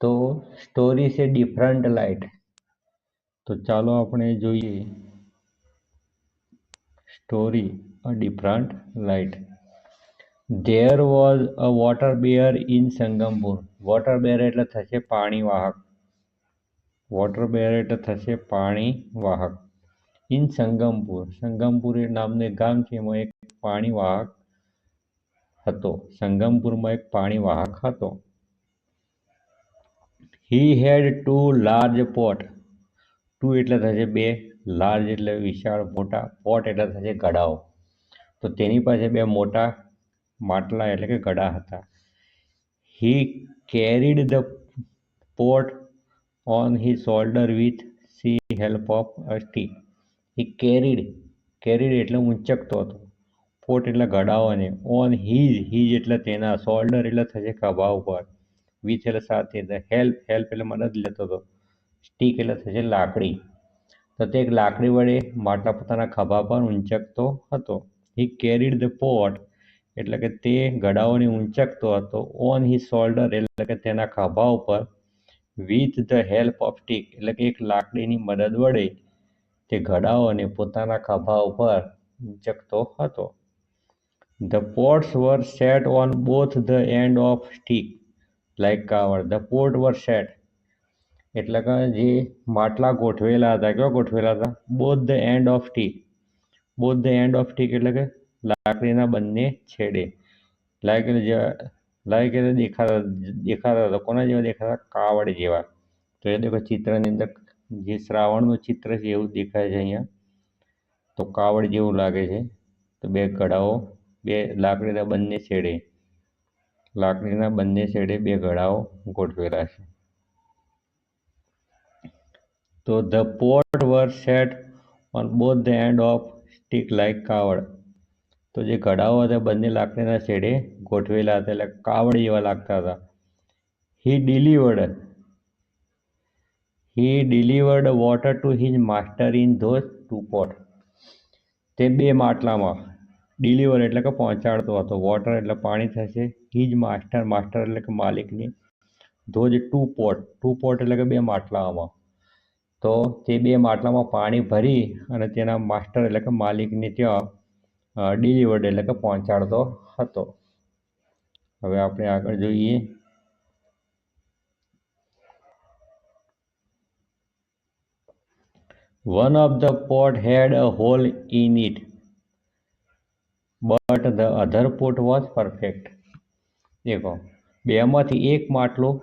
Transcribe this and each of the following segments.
તો સ્ટોરી છે different light તો ચાલો આપણે જોઈએ. Story a different light there was a water bearer in Sangampur water bearer એટલે થશે પાણી વાહક. વોટર બેર એટલે થશે પાણી વાહક. ઇન સંગમપુર સંગમપુર એ નામનું એક ગામ છે, એમાં એક પાણી વાહક હતો. સંગમપુરમાં એક પાણી વાહક હતો. He had two large pot two એટલે થશે બે. લાર્જ એટલે વિશાળ, મોટા. પોટ એટલે થશે ગળાઓ તો તેની પાસે બે મોટા માટલા એટલે કે ગળા હતા. He carried the pot on his shoulder with the help of a stick he carried carried એટલે ઊંચકતો હતો. પોટ એટલે ગળાઓને ઓન હીજ હીજ એટલે તેના. શોલ્ડર એટલે થશે ખભા ઉપર. વિથ એટલે સાથે ધ હેલ્પ હેલ્પ એટલે મદદ લેતો હતો. સ્ટીક એટલે થશે લાકડી. તો તે એક લાકડી વડે માટલા પોતાના ખભા પર ઊંચકતો હતો. હી કેરીડ ધ પોટ એટલે કે તે ઘડાઓને ઊંચકતો હતો. ઓન હી શોલ્ડર એટલે કે તેના ખભા ઉપર with the help of stick એટલે કે એક લાકડીની મદદ વડે તે ઘડાઓને પોતાના ખભા ઉપર ઊંચકતો હતો. The pots were set on both the end of stick like Kavad the pot were set એટલે કે જે માટલા ગોઠવેલા હતા, કેવા ગોઠવેલા હતા? Both the end of the both the end of stick એટલે કે લાકડીના બંને છેડે. લાઈક જેવા લાઈક એટલે દેખાતા દેખાતા હતા, કોના જેવા દેખાતા? કાવડ જેવા. તો એ દેખો ચિત્રની અંદર જે શ્રાવણનું ચિત્ર છે એવું દેખાય છે અહીંયા. તો કાવડ જેવું લાગે છે. તો બે કડાઓ બે લાકડીના બંને છેડે. લાકડીના બંને છેડે બે ઘડાઓ ગોઠવેલા છે. તો the pot were set on both the end of stick like કાવડ. તો જે ઘડાઓ હતા બંને લાકડીના છેડે ગોઠવેલા હતા એટલે કાવડ જેવા લાગતા હતા. He delivered he delivered water to his master in those two pot. તે બે માટલામાં ડિલિવર એટલે કે પહોંચાડતો હતો. વોટર એટલે પાણી થશે હિજ માસ્ટર માસ્ટર એટલે કે માલિકની. Those two pot two pot એટલે કે બે માટલાઓમાં. તો તે બે માટલામાં પાણી ભરી અને તેના માસ્ટર એટલે કે માલિકને ત્યાં ડિલિવર્ડ એટલે કે પહોંચાડતો હતો. હવે આપણે આગળ જોઈએ. One of the pot had a hole in it but the other pot was perfect દેખો બેમાંથી એક માટલું,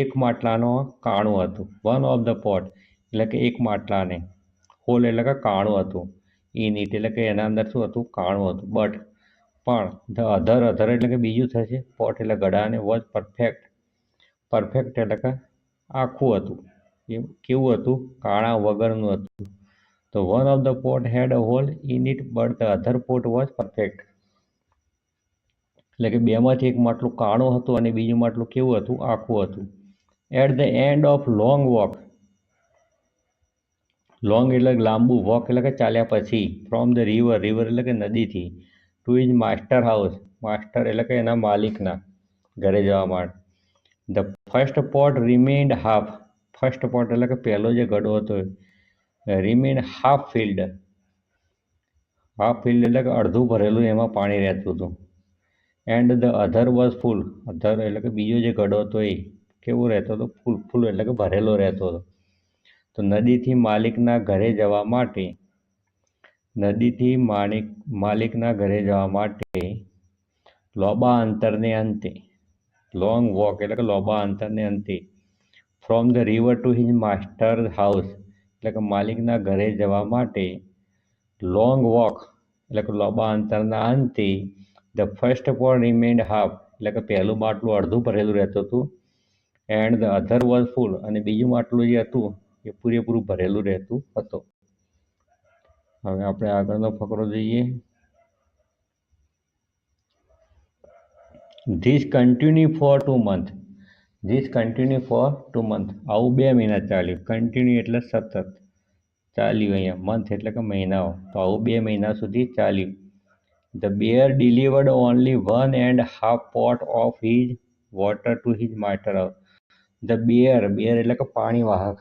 એક માટલાનો કાણું હતું. વન ઓફ ધ પોટ એટલે કે એક માટલાને. હોલ એટલે કે કાણું હતું. ઇન ઇટ એટલે કે એના અંદર શું હતું? કાણું હતું. બટ પણ ધ અધર અધર એટલે કે બીજું થશે. પોટ એટલે ગળાને વોઝ પરફેક્ટ પરફેક્ટ એટલે કે આખું હતું. એ કેવું હતું? કાણા વગરનું હતું. તો one of the pot had a hole in it but the other pot was perfect એટલે કે બેમાંથી એક માટલું કાણું હતું અને બીજું માટલું કેવું હતું? આખું હતું. At the end of long walk long એટલે લાંબુ વોક એટલે કે ચાલ્યા પછી. ફ્રોમ ધ રિવર રિવર એટલે કે નદીથી. To his master house master એટલે કે એના માલિકના ઘરે જવા માટે. The first pot remained half first pot એટલે કે પહેલો જે ગડો હતો. Remained half filled half filled એટલે કે અડધું ભરેલું એમાં પાણી રહેતું હતું. And the other was full other એટલે કે બીજો જે ગડો હતો એ, કેવો રહેતો હતો? ફૂલ ફૂલ એટલે કે ભરેલો રહેતો હતો. તો નદીથી માલિકના ઘરે જવા માટે, નદીથી માલિક માલિકના ઘરે જવા માટે લોબા અંતરને અંતે લોંગ વોક એટલે કે લોબા અંતરને અંતે from the river to his master house એટલે કે માલિકના ઘરે જવા માટે લોંગ વોક એટલે કે લોબા અંતરના અંતે the first pot remained half એટલે કે પહેલું માટલું અડધું ભરેલું રહેતું હતું. And the other was full અને બીજું માટલું જે હતું, એ પૂરેપૂરું ભરેલું રહેતું હતું. હવે આપણે આગળનો ફકરો જોઈએ. This continue for two month this continue for two month આવું બે મહિના ચાલ્યું. કન્ટિન્યુ એટલે સતત. ચાલ્યું અહીંયા. મંથ એટલે કે મહિનાઓ. તો આવું બે મહિના સુધી ચાલ્યું. The bear delivered only one and half pot of his water to his house the bear bear એટલે કે પાણી વાહક.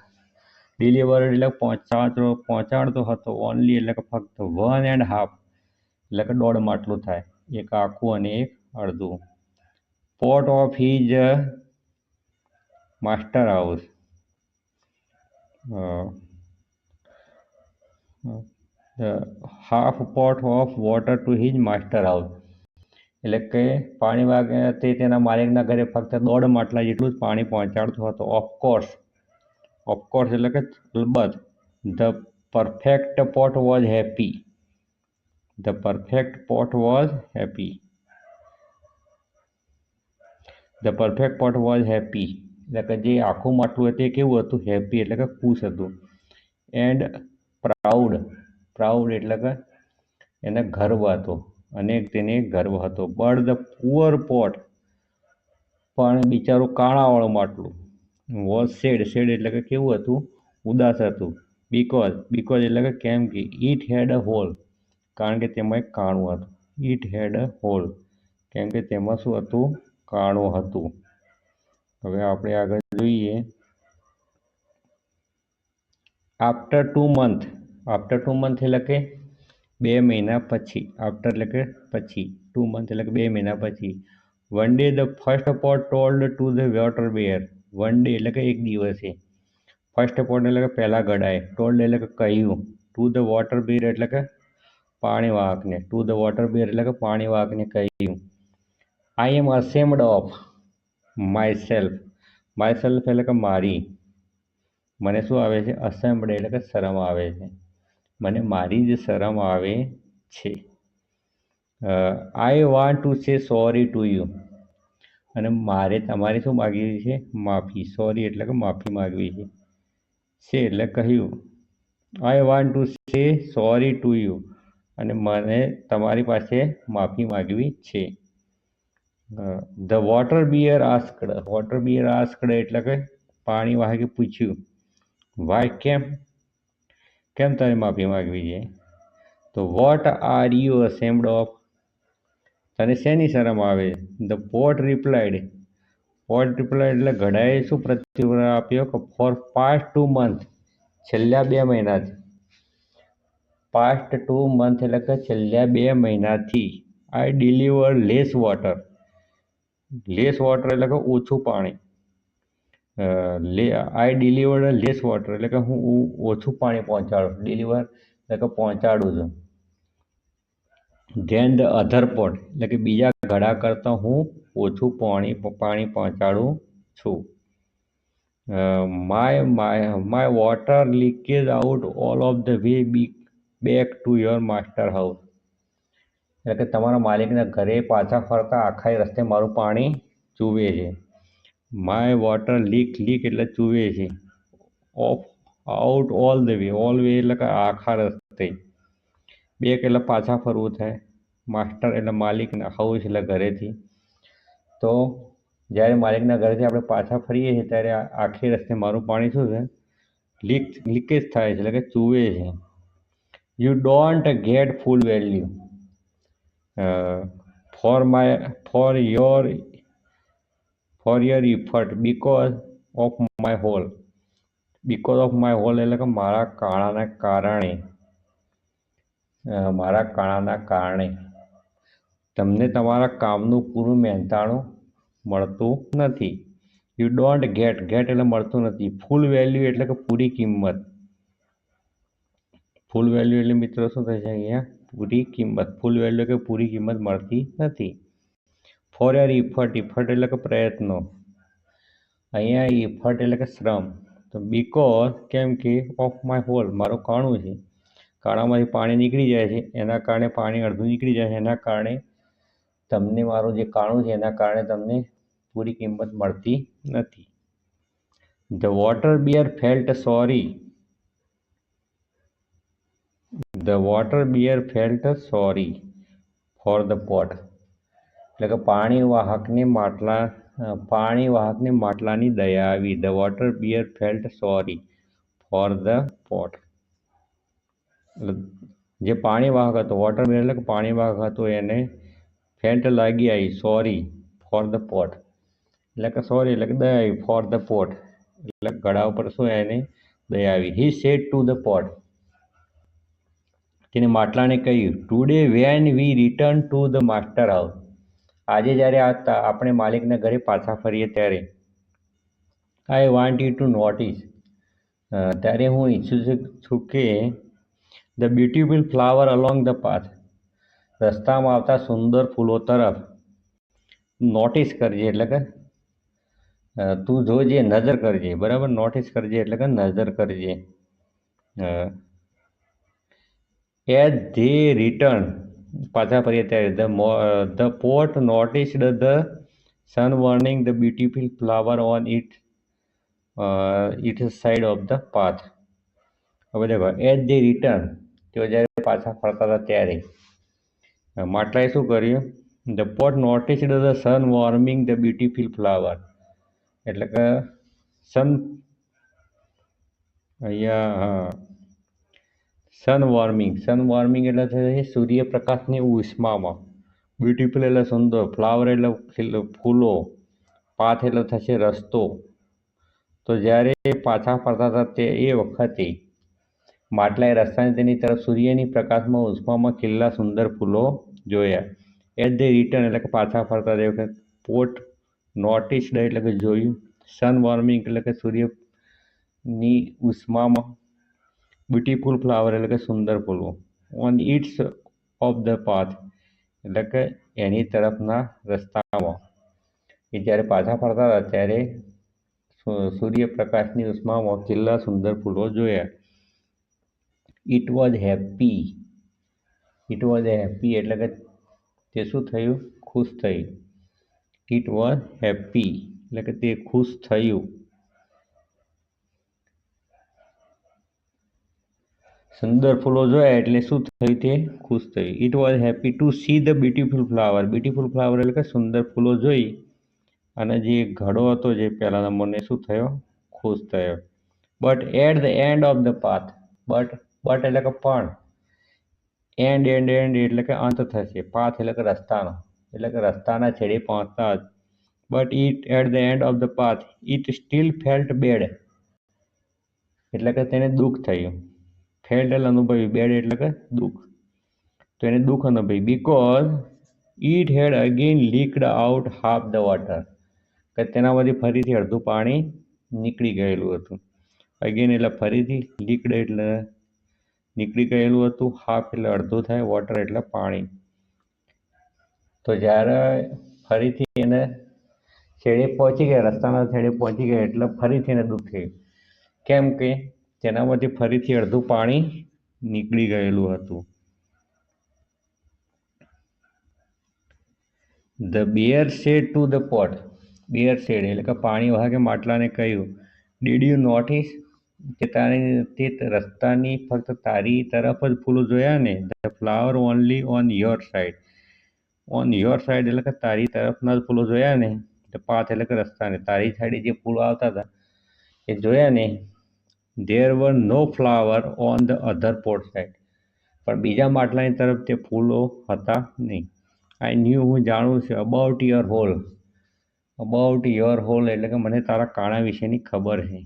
ડિલિવર એટલે પહોંચાડતો પહોંચાડતો હતો. ઓનલી એટલે કે ફક્ત વન એન્ડ હાફ એટલે કે દોઢ માટલું થાય. એક આખું અને એક અડધું. Pot of his master house half pot of water to his master house એટલે કે પાણી વાગે તે તેના માલિકના ઘરે ફક્ત દોઢ માટલા જેટલું જ પાણી પહોંચાડતો હતો. ઓફકોર્સ ઓફકોર્સ એટલે કે અલબત્ત the perfect pot was happy the perfect pot was happy the perfect pot was happy એટલે કે જે આખું માટલું હતું એ કેવું હતું? હેપી એટલે કે ખુશ હતું. એન્ડ પ્રાઉડ પ્રાઉડ એટલે કે એને ગર્વ હતો. અને તેને ગર્વ હતો. બટ ધ પુઅર પોટ પણ બિચારું કાણાવાળું માટલું વોઝ સેડ સેડ એટલે કે કેવું હતું? ઉદાસ હતું. બીકોઝ બીકોઝ એટલે કે કેમ કે ઇટ હેડ અ હોલ કારણ કે તેમાં એક કાણું હતું. ઇટ હેડ અ હોલ કેમ કે તેમાં શું હતું? કાણું હતું. હવે આપણે આગળ જોઈએ. After two month after two month એટલે કે બે મહિના પછી. આફ્ટર એટલે કે પછી. ટુ મંથ એટલે કે બે મહિના પછી. One day the first pot told to the water bear one day એટલે કે એક દિવસે. ફર્સ્ટ પોટ એટલે કે પહેલાં ગડાય ટોલ્ડ એટલે કે કહ્યું. ટુ ધ વોટર બેર એટલે કે પાણી વાહકને. ટુ ધ વોટર બેર એટલે કે પાણી વાહકને કહ્યું. I am ashamed of myself myself એટલે કે મારી. મને શું આવે છે? અસેમ્બડ એટલે કે શરમ આવે છે. મને મારી જ શરમ આવે છે. I want to say sorry to you અને મારે તમારે શું માગવી છે? માફી. સોરી એટલે કે માફી માગવી છે. સે એટલે કહ્યું. I want to say sorry to you અને મને તમારી પાસે માફી માગવી છે. The water bearer asked water bearer asked એટલે કે પાણી વાહકે પૂછ્યું. વાય કેમ કેમ તમે માફી માગવી છે? તો what are you ashamed of તને શેની શરમ આવે? The pot replied pot replied એટલે ઘડાએ શું પ્રત્યુત્તર આપ્યો? કે ફોર પાસ્ટ ટુ મંથ છેલ્લા બે મહિનાથી. પાસ્ટ ટુ મંથ એટલે કે છેલ્લા બે મહિનાથી. I deliver less water less water એટલે કે ઓછું પાણી. લે આઈ ડિલિવર લેસ વોટર એટલે કે હું ઓછું પાણી પહોંચાડું ડિલિવર એટલે કે પહોંચાડું છું. ધેન ધ અધર પોટ એટલે કે બીજા ઘડા કરતાં હું ઓછું પાણી પાણી પહોંચાડું છું. My my my water leakage out all of the way be back to your master house એટલે કે તમારા માલિકના ઘરે પાછા ફરતા આખા રસ્તે મારું પાણી ચૂવે છે. માય વોટર લીક લીક એટલે ચૂવે છે. Of out all the way all way એટલે કે આખા રસ્તે. બેક એટલે પાછા ફરવું થાય. માસ્ટર એટલે માલિકના હાઉસ એટલે ઘરેથી. તો જ્યારે માલિકના ઘરેથી આપણે પાછા ફરીએ છીએ, ત્યારે આખી રસ્તે મારું પાણી શું છે? લીક લીકેજ થાય છે, એટલે કે ચૂવે છે. You don't get full value for my for your for your effort because of my hole because of my hole એટલે કે મારા કાણાના કારણે. મારા કાણાના કારણે. તમને તમારા કામનું પૂરું મહેનતાણું મળતું નથી. યુ ડોન્ટ ગેટ ગેટ એટલે મળતું નથી. ફૂલ વેલ્યુ એટલે કે પૂરી કિંમત. ફૂલ વેલ્યુ એટલે મિત્રો શું થશે અહીંયા? પૂરી કિંમત. ફૂલ વેલ્યુ કે પૂરી કિંમત મળતી નથી. ફોર યર ઇફર્ટ ઇફર્ટ એટલે કે પ્રયત્નો. અહીંયા ઇફર્ટ એટલે કે શ્રમ. તો બીકોઝ કેમ કે ઓફ માય હોલ મારું કાણું છે. કાણામાંથી પાણી નીકળી જાય છે, એના કારણે પાણી અડધું નીકળી જાય છે, એના કારણે તમને મારું જે કાણું છે, એના કારણે તમને પૂરી કિંમત મળતી નથી. The water bearer felt sorry the water bearer felt sorry for the pot એટલે કે પાણી વાહકની માટલા પાણી વાહકની માટલાની દયા આવી. The water bearer felt sorry for the pot એટલે જે પાણી વાહક હતો વોટર બિયર એટલે કે પાણી વાહક હતો, એને ફેલ્ટ લાગી આવી સોરી ફોર ધ પોટ એટલે કે સોરી એટલે કે દયા આવી. ફોર ધ પોટ એટલે ગળા ઉપર શું એને દયા આવી. He said to the pot તેને માટલાને કહ્યું today when we return to the master house આજે જ્યારે આ આપણે માલિકના ઘરે પાછા ફરીએ ત્યારે I want you to notice ત્યારે હું ઈચ્છું છું કે the beautiful flower along the path રસ્તામાં આવતા સુંદર ફૂલો તરફ નોટિસ કરજે એટલે કે તું જોજે, નજર કરજે, બરાબર? નોટિસ કરજે એટલે કે નજર કરજે. એઝ ધે રિટર્ન પાછા ફરીએ ત્યારે the the pot noticed the sun warming the beautiful flower on it it side of the path. હવે દેખો, એટ ધી રિટર્ન, તેઓ જ્યારે પાછા ફરતા હતા ત્યારે. માટલાએ શું કર્યું? The pot noticed the sun warming the beautiful flower. એટલે કે સન, અહીંયા, હા. સન વોર્મિંગ સન વોર્મિંગ એટલે છે સૂર્યપ્રકાશની ઉષ્મામાં. બ્યુટીફુલ એટલે સુંદર. ફ્લાવર એટલે ફૂલો. પાથ એટલે થશે રસ્તો. તો જ્યારે પાછા ફરતા હતા તે એ વખતે માટલાએ રસ્તાની તેની તરફ સૂર્યની પ્રકાશમાં ઉષ્મામાં ખીલ્લા સુંદર ફૂલો જોયા. એટ ધ રિટર્ન એટલે કે પાછા ફરતા તે વખતે પોટ નોટિસ્ડ એટલે કે જોયું. સન વોર્મિંગ એટલે કે સૂર્યની ઉષ્મામાં બ્યુટીફુલ ફ્લાવર એટલે કે સુંદર ફૂલો on its of the path એટલે કે એની તરફના રસ્તામાં એ જ્યારે પાછા ફરતા હતા, ત્યારે સૂર્યપ્રકાશની ઉષ્મામાં ખીલ્લા સુંદર ફૂલો જોયા. It was happy it was happy એટલે કે તે શું થયું? ખુશ થયું ઇટ વોઝ હેપી એટલે કે તે ખુશ થયું. સુંદર ફૂલો જોયા એટલે શું થયું તે? ખુશ થયું it was happy to see the beautiful flower beautiful flower એટલે કે સુંદર ફૂલો જોઈ અને જે ઘડો હતો જે પહેલા નંબરને શું થયો? ખુશ થયો. But at the end of the path but but એટલે કે પણ. એન્ડ એન્ડ એન્ડ એટલે કે અંત થશે. પાથ એટલે કે રસ્તાનો. એટલે કે રસ્તાના છેડે પહોંચતા જ. But it at the end of the path it still felt bad એટલે કે તેને દુઃખ થયું. ફેલ્ટ અનુભવી, બેડ એટલે કે દુઃખ. તો એને દુઃખ અનુભવી. Because it had again leaked out half the water કે તેનામાંથી ફરીથી અડધું પાણી નીકળી ગયેલું હતું. અગેન એટલે ફરીથી લીકડ એટલે નીકળી ગયેલું હતું. હાફ એટલે અડધું થાય વોટર એટલે પાણી. તો જ્યારે ફરીથી એને છેડે પહોંચી ગયા, રસ્તાના છેડે પહોંચી ગયા એટલે ફરીથી એને દુઃખ થયું. કેમ કે તેનામાંથી ફરીથી અડધું પાણી નીકળી ગયેલું હતું. The bearer said to the pot bearer said એટલે કે પાણી વાહકે માટલાને કહ્યું ડીડ યુ નોટિસ કે તારી તે રસ્તાની ફક્ત તારી તરફ જ ફૂલો જોયા ને? The flower only on your side on your side એટલે કે તારી તરફના જ ફૂલો જોયા ને? પાથ એટલે કે રસ્તાને. તારી સાઈડે જે ફૂલો આવતા હતા એ જોયા ને? There were no flower on the other pot side પણ બીજા માટલાની તરફ તે ફૂલો હતા નહીં. આઈ ન્યૂ હું જાણું છું about your hole about your hole એટલે કે મને તારા કાણા વિશેની ખબર છે.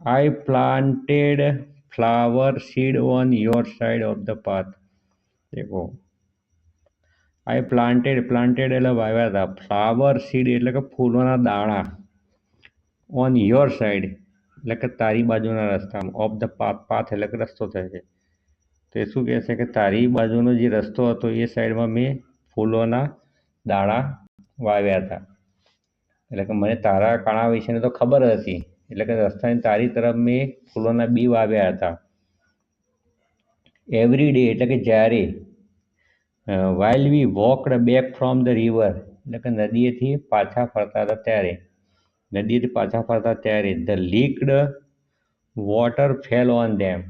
I planted flower seed on your side of the path દેખો. આઈ પ્લાન્ટેડ પ્લાન્ટેડ એટલે વાવ્યા હતા. ફ્લાવર સીડ એટલે કે ફૂલોના દાણા. ઓન યોર સાઈડ એટલે કે તારી બાજુના રસ્તામાં ઓફ ધ પાથ પાથ એટલે કે રસ્તો થાય છે. તો એ શું કહે છે કે તારી બાજુનો જે રસ્તો હતો, એ સાઈડમાં મેં ફૂલોના દાણા વાવ્યા હતા. એટલે કે મને તારા કાણા વિશેની તો ખબર હતી. એટલે કે રસ્તાની તારી તરફ મેં ફૂલોના બી વાવ્યા હતા. એવરી ડે એટલે કે જ્યારે while we walked back from the river એટલે કે નદીએથી પાછા ફરતા હતા ત્યારે. નદીએથી પાછા ફરતા ત્યારે the leaked water fell on them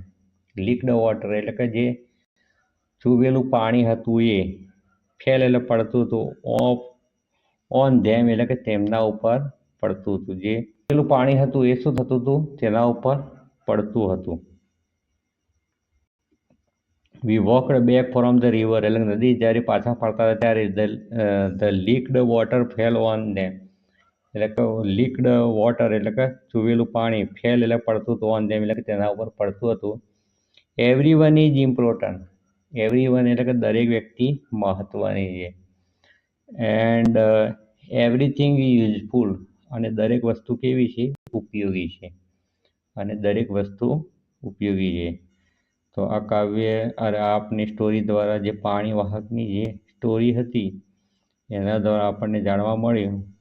leaked water એટલે કે જે ચૂવેલું પાણી હતું એ ફેલ એટલે પડતું હતું ઓફ ઓન ધેમ એટલે કે તેમના ઉપર પડતું હતું. જે પેલું પાણી હતું એ શું થતું હતું? તેના ઉપર પડતું હતું. We walked back from the river એટલે નદી જ્યારે પાછા ફરતા ત્યારે the leaked water fell on them એટલે કે લીકડ વોટર એટલે કે ચૂવેલું પાણી, ફેલ એટલે પડતું હતું ઓન જેમ એટલે કે તેના ઉપર પડતું હતું. Every one is important every one એટલે કે દરેક વ્યક્તિ મહત્ત્વની છે. એન્ડ એવરીથિંગ યુઝફુલ અને દરેક વસ્તુ કેવી છે? ઉપયોગી છે. અને દરેક વસ્તુ ઉપયોગી છે. તો આ કાવ્ય અરે આપની સ્ટોરી દ્વારા જે પાણી વાહકની જે સ્ટોરી હતી, એના દ્વારા આપણને જાણવા મળ્યું.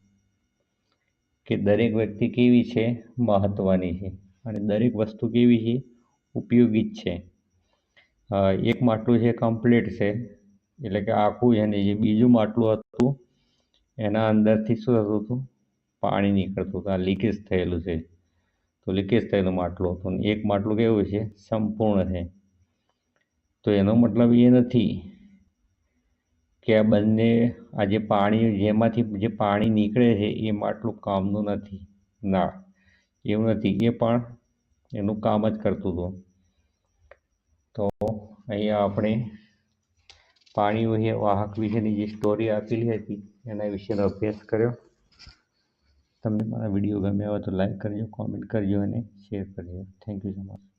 કે દરેક વ્યક્તિ કેવી છે? મહત્ત્વની છે. અને દરેક વસ્તુ કેવી છે? ઉપયોગી જ છે. એક માટલું છે કમ્પ્લીટ છે. એટલે કે આખું છે ને જે બીજું માટલું હતું, એના અંદરથી શું થતું હતું? પાણી નીકળતું હતું. આ લીકેજ થયેલું છે. તો લીકેજ થયેલું માટલું હતું. એક માટલું કેવું છે? સંપૂર્ણ છે. તો એનો મતલબ એ નથી કે આ બંને, આ જે પાણી, જેમાંથી જે પાણી નીકળે છે એ માટલું કામનું નથી. ના, એવું નથી. એ પણ એનું કામ જ કરતું હતું. તો અહીંયા આપણે પાણી વિશે, વાહક વિશેની જે સ્ટોરી આપેલી હતી, એના વિશેનો અભ્યાસ કર્યો. તમને મારા વીડિયો ગમ્યા હોય તો લાઈક કરજો કોમેન્ટ કરજો અને શેર કરજો. Thank you so much